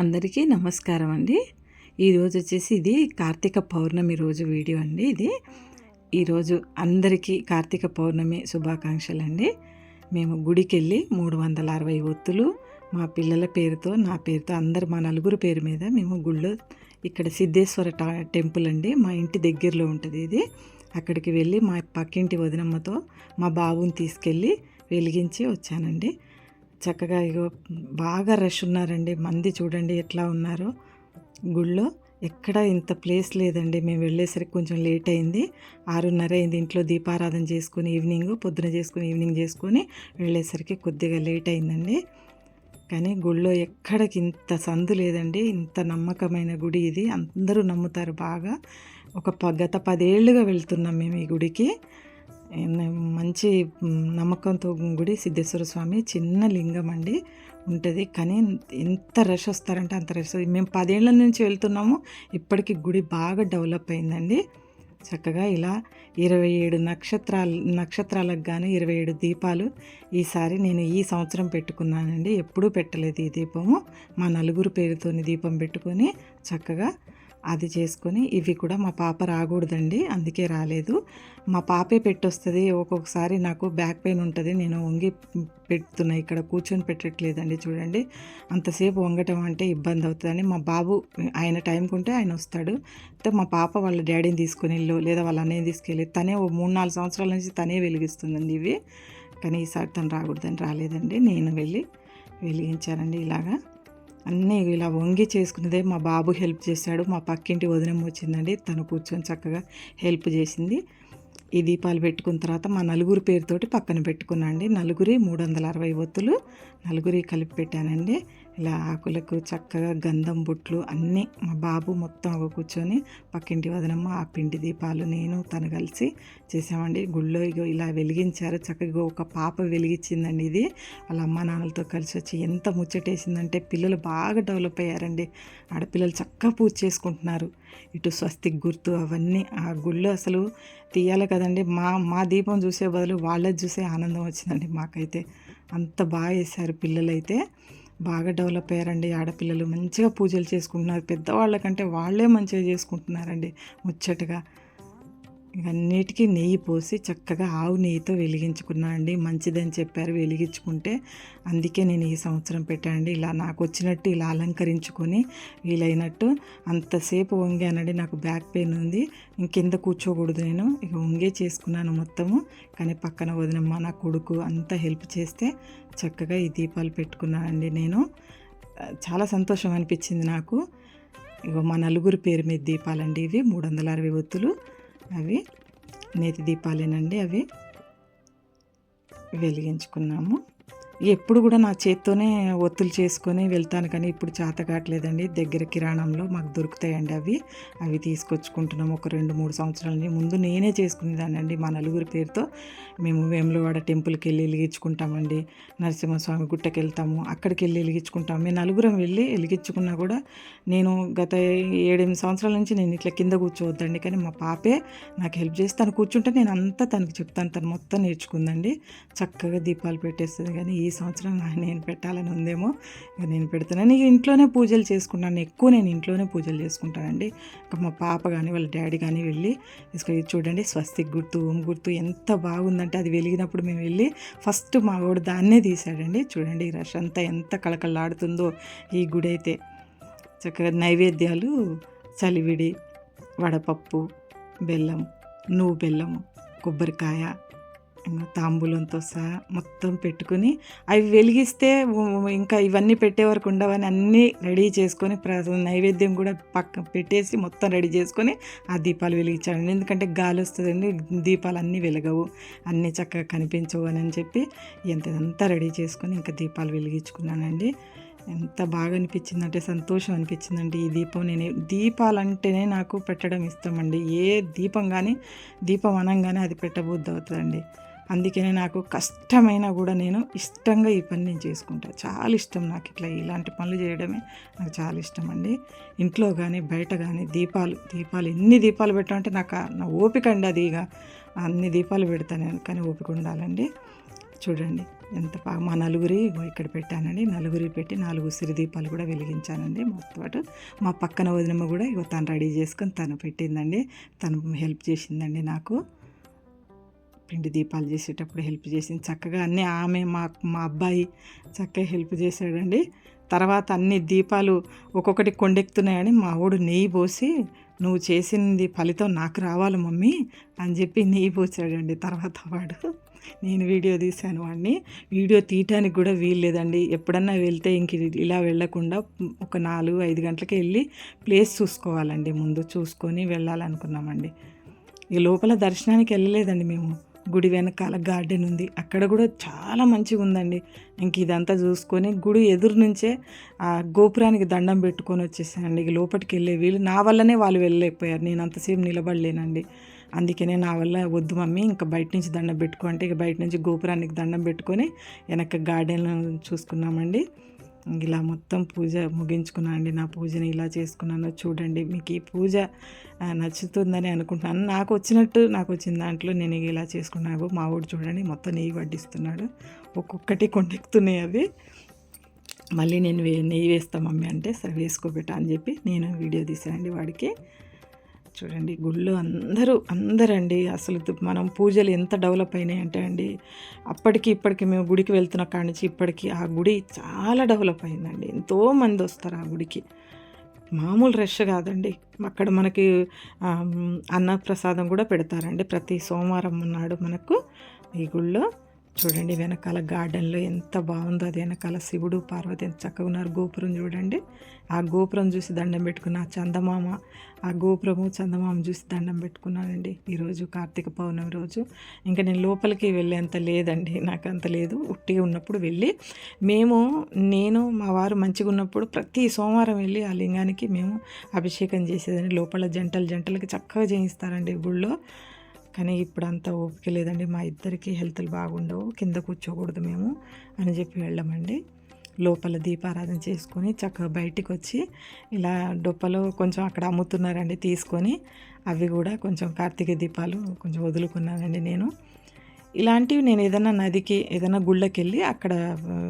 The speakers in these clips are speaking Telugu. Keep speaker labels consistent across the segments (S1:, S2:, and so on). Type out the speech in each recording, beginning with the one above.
S1: అందరికీ నమస్కారం అండి. ఈరోజు వచ్చేసి ఇది కార్తీక పౌర్ణమి రోజు వీడియో అండి ఇది. ఈరోజు అందరికీ కార్తీక పౌర్ణమి శుభాకాంక్షలు అండి. మేము గుడికి వెళ్ళి మూడు వందల అరవై ఒత్తులు మా పిల్లల పేరుతో నా పేరుతో అందరు మా నలుగురు పేరు మీద మేము గుళ్ళో ఇక్కడ సిద్ధేశ్వర టా- టెంపుల్ అండి. మా ఇంటి దగ్గరలో ఉంటుంది ఇది. అక్కడికి వెళ్ళి మా పక్కింటి వదినమ్మతో మా బాబుని తీసుకెళ్ళి వెలిగించి వచ్చానండి. చక్కగా ఇగో బాగా రష్ ఉన్నారండి. మంది చూడండి ఎట్లా ఉన్నారో. గుళ్ళో ఎక్కడ ఇంత ప్లేస్ లేదండి. మేము వెళ్ళేసరికి కొంచెం లేట్ అయింది. ఆరున్నర అయింది. ఇంట్లో దీపారాధన చేసుకుని ఈవినింగ్ పొద్దున చేసుకుని ఈవినింగ్ చేసుకొని వెళ్ళేసరికి కొద్దిగా లేట్ అయిందండి. కానీ గుళ్ళో ఎక్కడికి ఇంత సందు లేదండి. ఇంత నమ్మకమైన గుడి ఇది. అందరూ నమ్ముతారు బాగా. ఒక గత పదేళ్ళుగా వెళ్తున్నాం మేము ఈ గుడికి. మంచి నమ్మకంతో గుడి సిద్ధేశ్వర స్వామి చిన్న లింగం అండి. ఉంటుంది. కానీ ఎంత రష్ వస్తారంటే అంత రష్. మేము పదేళ్ళ నుంచి వెళ్తున్నాము. ఇప్పటికి గుడి బాగా డెవలప్ అయిందండి. చక్కగా ఇలా ఇరవై ఏడు నక్షత్రాలు నక్షత్రాలకు గాను ఇరవై ఏడు దీపాలు ఈసారి నేను ఈ సంవత్సరం పెట్టుకున్నానండి. ఎప్పుడూ పెట్టలేదు ఈ దీపము. మా నలుగురు పేరుతోని దీపం పెట్టుకొని చక్కగా అది చేసుకొని ఇవి కూడా మా పాప రాకూడదండి అందుకే రాలేదు. మా పాపే పెట్టొస్తుంది ఒక్కొక్కసారి నాకు బ్యాక్ పెయిన్ ఉంటుంది నేను వంగి పెడుతున్నా ఇక్కడ కూర్చొని పెట్టట్లేదండి చూడండి. అంతసేపు వంగటం అంటే ఇబ్బంది అవుతుందని మా బాబు ఆయన టైంకి ఉంటే ఆయన వస్తాడు. అయితే మా పాప వాళ్ళ డాడీని తీసుకుని వెళ్ళు లేదా వాళ్ళ అన్నయ్య తీసుకెళ్ళి. తనే ఓ మూడు నాలుగు సంవత్సరాల నుంచి తనే వెలిగిస్తుందండి ఇవి. కానీ ఈసారి తను రాకూడదని రాలేదండి. నేను వెళ్ళి వెలిగించానండి ఇలాగా. అన్నీ ఇలా వంగి చేసుకున్నదే మా బాబు హెల్ప్ చేశాడు. మా పక్కింటి వదినమ్మ వచ్చిందండి. తను కూర్చొని చక్కగా హెల్ప్ చేసింది. ఈ దీపాలు పెట్టుకున్న తర్వాత మా నలుగురు పేరుతోటి పక్కన పెట్టుకున్నాండి నలుగురి మూడు వందల అరవై ఒత్తులు నలుగురి కలిపి పెట్టానండి. ఇలా ఆకులకు చక్కగా గంధం బుట్లు అన్నీ మా బాబు మొత్తం ఒక కూర్చొని పక్కింటి వదనమ్మ ఆ పిండి దీపాలు నేను తను కలిసి చేసామండి. గుళ్ళో ఇగో ఇలా వెలిగించారు. చక్కగా ఒక పాప వెలిగించిందండి ఇది. వాళ్ళ అమ్మ నాన్నలతో కలిసి వచ్చి ఎంత ముచ్చటేసిందంటే పిల్లలు బాగా డెవలప్ అయ్యారండి. ఆడపిల్లలు చక్కగా పూజ చేసుకుంటున్నారు. ఇటు స్వస్తిక్ గుర్తు అవన్నీ ఆ గుళ్ళో అసలు తీయాలి కదండి. మా మా దీపం చూసే బదులు వాళ్ళది చూసే ఆనందం వచ్చిందండి మాకైతే. అంత బాగా వేశారు పిల్లలైతే. బాగా డెవలప్ అయ్యారండి. ఆడపిల్లలు మంచిగా పూజలు చేసుకుంటున్నారు. పెద్దవాళ్ళకంటే వాళ్ళే మంచిగా చేసుకుంటున్నారండి ముచ్చటగా. ఇక అన్నిటికీ నెయ్యి పోసి చక్కగా ఆవు నెయ్యితో వెలిగించుకున్నా అండి. మంచిదని చెప్పారు. వెలిగించుకుంటే అందుకే నేను ఈ సంవత్సరం పెట్టానండి ఇలా నాకు వచ్చినట్టు ఇలా అలంకరించుకొని వీలైనట్టు అంతసేపు వంగానండి నాకు బ్యాక్ పెయిన్ ఉంది. ఇంకెంత కూర్చోకూడదు నేను. ఇక వంగే చేసుకున్నాను మొత్తము. కానీ పక్కన వదినమ్మ నా కొడుకు అంతా హెల్ప్ చేస్తే చక్కగా ఈ దీపాలు పెట్టుకున్నానండి నేను. చాలా సంతోషం అనిపించింది నాకు. ఇగో మా నలుగురు పేరు మీద దీపాలండి ఇవి. మూడు వందల అరవై ఒత్తులు. అవి నేతి దీపాలేనండి అవి. వెలిగించుకున్నాము. ఎప్పుడు కూడా నా చేత్తోనే ఒత్తులు చేసుకొని వెళ్తాను కానీ ఇప్పుడు చేత కావట్లేదండి. దగ్గర కిరాణంలో మాకు దొరుకుతాయండి అవి. అవి తీసుకొచ్చుకుంటున్నాము ఒక రెండు మూడు సంవత్సరాల నుంచి ముందు నేనే చేసుకునేదానండి మా నలుగురి పేరుతో. మేము వేములవాడ టెంపుల్కి వెళ్ళి వెలిగించుకుంటామండి. నరసింహస్వామి గుట్టకి వెళ్తాము. అక్కడికి వెళ్ళి వెలిగించుకుంటాము. మేము నలుగురం వెళ్ళి వెలిగించుకున్నా కూడా నేను గత ఏడెనిమిది సంవత్సరాల నుంచి నేను ఇట్లా కింద కూర్చోవద్దండి. కానీ మా పాపే నాకు హెల్ప్ చేసి తను కూర్చుంటే నేను అంతా తనకి చెప్తాను. తను మొత్తం నేర్చుకుందండి. చక్కగా దీపాలు పెట్టేస్తుంది. కానీ సంవత్సరం నా- నేను పెట్టాలని ఉందేమో ఇక నేను పెడుతున్నాను ఇక ఇంట్లోనే పూజలు చేసుకుంటాను. ఎక్కువ నేను ఇంట్లోనే పూజలు చేసుకుంటానండి. మా పాప కానీ వాళ్ళ డాడీ కానీ వెళ్ళి తీసుకొని ఇది చూడండి స్వస్తిక్ గుర్తు ఓం గుర్తు ఎంత బాగుందంటే అది వెలిగినప్పుడు మేము వెళ్ళి ఫస్ట్ మా వాడు దాన్నే తీశాడండి. చూడండి ఈ రష్ అంతా ఎంత కళకళలాడుతుందో ఈ గుడి అయితే చక్కగా నైవేద్యాలు చలివిడి వడపప్పు బెల్లం నువ్వు బెల్లము కొబ్బరికాయ తాంబూలంతో సహా మొత్తం పెట్టుకుని అవి వెలిగిస్తే ఇంకా ఇవన్నీ పెట్టే వరకు ఉండవని అన్నీ రెడీ చేసుకొని ప్ర- నైవేద్యం కూడా పక్క పెట్టేసి మొత్తం రెడీ చేసుకొని ఆ దీపాలు వెలిగించాను ఎందుకంటే గాలి వస్తుందండి దీపాలు అన్నీ వెలగవు అన్నీ చక్కగా కనిపించవు అని అని చెప్పి ఎంతదంతా రెడీ చేసుకొని ఇంకా దీపాలు వెలిగించుకున్నానండి. ఎంత బాగా అనిపించిందంటే సంతోషం అనిపించిందండి ఈ దీపం. నేను దీపాలంటేనే నాకు పెట్టడం ఇష్టమండి ఏ దీపం కానీ దీపం అనగానే అది పెట్టబుద్ధి అవుతుందండి. అందుకనే నాకు కష్టమైనా కూడా నేను ఇష్టంగా ఈ పని నేను చేసుకుంటా. చాలా ఇష్టం నాకు ఇట్లా ఇలాంటి పనులు చేయడమే నాకు చాలా ఇష్టం అండి. ఇంట్లో కానీ బయట కానీ దీపాలు దీపాలు ఎన్ని దీపాలు పెట్టామంటే నాకు నా ఓపిక అండి అది ఇక. అన్ని దీపాలు పెడతాను నేను కానీ ఓపిక ఉండాలండి. చూడండి ఎంత బాగా మా నలుగురి ఇక్కడ పెట్టానండి. నలుగురి పెట్టి నాలుగు ఉసిరి దీపాలు కూడా వెలిగించానండి. మాతో పాటు మా పక్కన వదినమ్మ కూడా ఇగో తను రెడీ చేసుకొని తను పెట్టిందండి. తను హెల్ప్ చేసిందండి నాకు. పిండి దీపాలు చేసేటప్పుడు హెల్ప్ చేసింది. చక్కగా అన్నీ ఆమె మా మా అబ్బాయి చక్కగా హెల్ప్ చేశాడండి. తర్వాత అన్ని దీపాలు ఒక్కొక్కటి కొండెక్కుతున్నాయని మా వాడు నెయ్యి పోసి నువ్వు చేసింది ఫలితం నాకు రావాలి మమ్మీ అని చెప్పి నెయ్యి పోసాడండి తర్వాత వాడు. నేను వీడియో తీశాను వాడిని. వీడియో తీయటానికి కూడా వీల్లేదండి ఎప్పుడన్నా వెళ్తే ఇంక ఇలా వెళ్ళకుండా ఒక నాలుగు ఐదు గంటలకి వెళ్ళి ప్లేస్ చూసుకోవాలండి. ముందు చూసుకొని వెళ్ళాలనుకున్నామండి. ఈ లోపల దర్శనానికి వెళ్ళలేదండి మేము. గుడి వెనకాల గార్డెన్ ఉంది. అక్కడ కూడా చాలా మంచిగా ఉందండి. ఇంక ఇదంతా చూసుకొని గుడి ఎదురు నుంచే ఆ గోపురానికి దండం పెట్టుకొని వచ్చేసానండి. ఇక లోపలికి వెళ్ళే వీళ్ళు నా వల్లనే వాళ్ళు వెళ్ళలేకపోయారు. నేను అంతసేపు నిలబడలేనండి. అందుకనే నా వల్ల వద్దు మమ్మీ ఇంకా బయట నుంచి దండం పెట్టుకో అంటే ఇక బయట నుంచి గోపురానికి దండం పెట్టుకొని వెనక గార్డెన్ చూసుకున్నామండి. ఇలా మొత్తం పూజ ముగించుకున్నాను అండి. నా పూజని ఇలా చేసుకున్నాను చూడండి. మీకు ఈ పూజ నచ్చుతుందని అనుకుంటున్నాను. నాకు వచ్చినట్టు నాకు వచ్చిన దాంట్లో నేను ఇలా చేసుకున్నాను. మా ఊడు చూడండి మొత్తం నెయ్యి వడ్డిస్తున్నాడు. ఒక్కొక్కటి కొండెక్కుతున్నాయి అవి. మళ్ళీ నేను నెయ్యి వేస్తా మమ్మీ అంటే సరే వేసుకోబెట్టా అని చెప్పి నేను వీడియో తీసానండి వాడికి. చూడండి గుళ్ళు అందరూ అందరండి అసలు మనం పూజలు ఎంత డెవలప్ అయినాయి అంటే అండి అప్పటికి ఇప్పటికి మేము గుడికి వెళ్తున్న కాడి నుంచి ఇప్పటికి ఆ గుడి చాలా డెవలప్ అయిందండి. ఎంతోమంది వస్తారు ఆ గుడికి. మామూలు రష్ కాదండి. అక్కడ మనకి అన్నప్రసాదం కూడా పెడతారండి. ప్రతి సోమవారం ఉన్నాడు మనకు ఈ గుళ్ళో చూడండి వెనకాల గార్డెన్లో ఎంత బాగుందో అది వెనకాల శివుడు పార్వతి ఎంత చక్కగా ఉన్నారు. గోపురం చూడండి. ఆ గోపురం చూసి దండం పెట్టుకున్న చందమామ ఆ గోపురము చందమామ చూసి దండం పెట్టుకున్నానండి. ఈరోజు కార్తీక పౌర్ణమి రోజు. ఇంకా నేను లోపలికి వెళ్ళేంత లేదండి నాకు అంత లేదు. ఉట్టిగా ఉన్నప్పుడు వెళ్ళి మేము నేను మా వారు మంచిగా ఉన్నప్పుడు ప్రతి సోమవారం వెళ్ళి ఆ లింగానికి మేము అభిషేకం చేసేదండి. లోపల జంటలు జంటలకి చక్కగా చేయిస్తారండి గుళ్ళో కానీ ఇప్పుడు అంత ఓపిక లేదండి. మా ఇద్దరికి హెల్త్లు బాగుండవు. కింద కూర్చోకూడదు మేము అని చెప్పి వెళ్ళమండి. లోపల దీపారాధన చేసుకొని చక్కగా బయటికి వచ్చి ఇలా డొప్పలో కొంచెం అక్కడ అమ్ముతున్నారండి తీసుకొని. అవి కూడా కొంచెం కార్తీక దీపాలు కొంచెం వదులుకున్నానండి నేను. ఇలాంటివి నేను ఏదైనా నదికి ఏదైనా గుళ్ళకి వెళ్ళి అక్కడ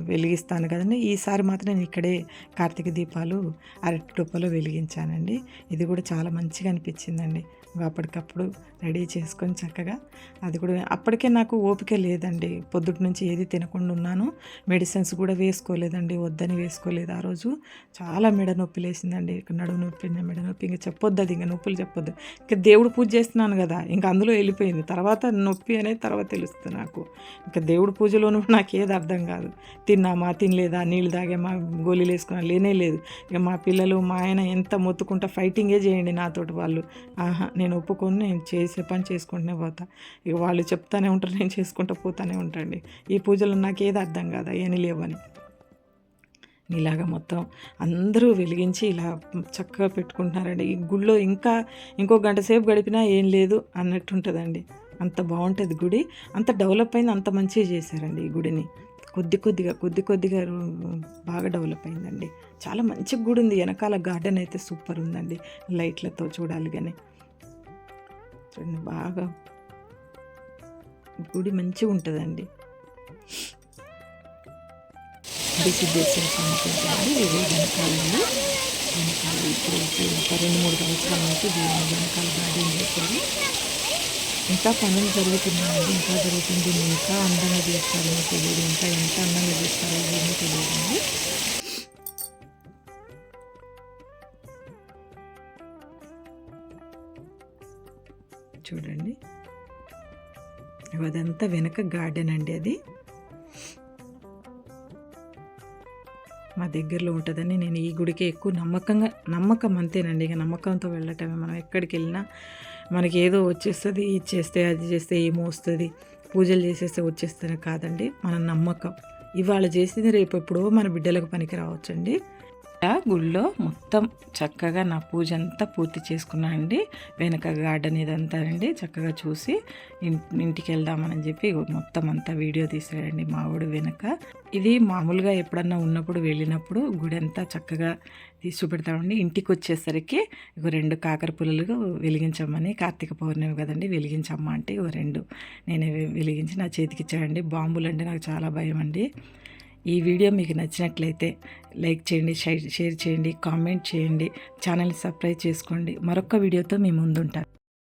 S1: వెలిగిస్తాను కదండి. ఈసారి మాత్రం నేను ఇక్కడే కార్తీక దీపాలు అరటి టొప్పలో వెలిగించానండి. ఇది కూడా చాలా మంచిగా అనిపించిందండి. అప్పటికప్పుడు రెడీ చేసుకొని చక్కగా అది కూడా అప్పటికే నాకు ఓపిక లేదండి. పొద్దుటి నుంచి ఏది తినకుండా ఉన్నాను. మెడిసిన్స్ కూడా వేసుకోలేదండి. వద్దని వేసుకోలేదు ఆ రోజు. చాలా మెడ నొప్పి లేసిందండి నడుము నొప్పి మెడ నొప్పి ఇంకా చెప్పొద్దు అది ఇంకా నొప్పులు చెప్పొద్దు. ఇంకా దేవుడు పూజ చేస్తున్నాను కదా. ఇంకా అందులో వెళ్ళిపోయింది. తర్వాత నొప్పి అనేది తర్వాత అనిపిస్తుంది నాకు. ఇంకా దేవుడు పూజలోనూ నాకు ఏది అర్థం కాదు. తిన్నామా తినలేదా నీళ్ళు తాగామా గోళీలు వేసుకున్నా లేనే లేదు. ఇక మా పిల్లలు మా ఆయన ఎంత మొత్తుకుంటా ఫైటింగే చేయండి నాతోటి వాళ్ళు. ఆహా నేను ఒప్పుకొని నేను చేసే పని చేసుకుంటూనే పోతా. ఇక వాళ్ళు చెప్తానే ఉంటారు నేను చేసుకుంటూ పోతానే ఉంటాండి. ఈ పూజలు నాకు ఏది అర్థం కాదా ఏమి లేవని. ఇలాగ మొత్తం అందరూ వెలిగించి ఇలా చక్కగా పెట్టుకుంటున్నారండి. ఈ గుళ్ళో ఇంకా ఇంకో గంట సేపు గడిపినా ఏం లేదు అన్నట్టు ఉంటుందండి అంత బాగుంటుంది గుడి. అంత డెవలప్ అయింది అంత మంచిగా చేశారండి ఈ గుడిని. కొద్ది కొద్దిగా కొద్ది కొద్దిగా బాగా డెవలప్ అయిందండి. చాలా మంచి గుడి ఉంది. వెనకాల గార్డెన్ అయితే సూపర్ ఉందండి. లైట్లతో చూడాలి కానీ. చూడండి బాగా గుడి మంచిగా ఉంటుందండి. సిద్ధేశ్వర స్వామి ఇది వెనకాలండి వెనకాల ఇప్పుడు ఒక రెండు మూడు సంవత్సరాల నుంచి దీని వెనకాల గార్డెన్ చేశారు. ఇంకా పనులు జరుగుతున్నాయి ఇంకా జరుగుతుంది. ఇంకా అందంగా చేస్తారో తెలియదు. ఇంకా ఎంత అందంగా చేస్తారో ఏమీ తెలియదండి. చూడండి. అదంతా వెనక గార్డెన్ అండి అది. మా దగ్గరలో ఉంటుందని నేను ఈ గుడికి ఎక్కువ నమ్మకంగా నమ్మకం అంతేనండి. ఇక నమ్మకంతో వెళ్ళటమే. మనం ఎక్కడికి వెళ్ళినా మనకి ఏదో వచ్చేస్తుంది ఇది చేస్తే అది చేస్తే ఏమో వస్తుంది. పూజలు చేసేస్తే వచ్చేస్తేనే కాదండి మన నమ్మకం. ఇవాళ చేసింది రేపు ఎప్పుడో మన బిడ్డలకు పనికి రావచ్చండి. గుళ్ళో మొత్తం చక్కగా నా పూజ అంతా పూర్తి చేసుకున్నాను అండి. వెనక గార్డెన్ ఇదంతా అండి. చక్కగా చూసి ఇంటికి వెళ్దామని చెప్పి మొత్తం అంతా వీడియో తీసాడండి మావాడు వెనక. ఇది మామూలుగా ఎప్పుడన్నా ఉన్నప్పుడు వెళ్ళినప్పుడు గుడి అంతా చక్కగా తీసి పెడతామండి ఇంటికి వచ్చేసరికి ఇక రెండు కాకర పుల్లలు వెలిగించమని కార్తీక పౌర్ణమి కదండి వెలిగించమ్మా అంటే ఇక రెండు నేను వెలిగించి నా చేతికి ఇచ్చాడండి బాంబులు అంటే నాకు చాలా భయం అండి ఈ వీడియో మీకు నచ్చినట్లయితే లైక్ చేయండి షేర్ చేయండి కామెంట్ చేయండి ఛానల్ని సబ్స్క్రైబ్ చేసుకోండి. మరొక వీడియోతో మీ ముందుంటాను.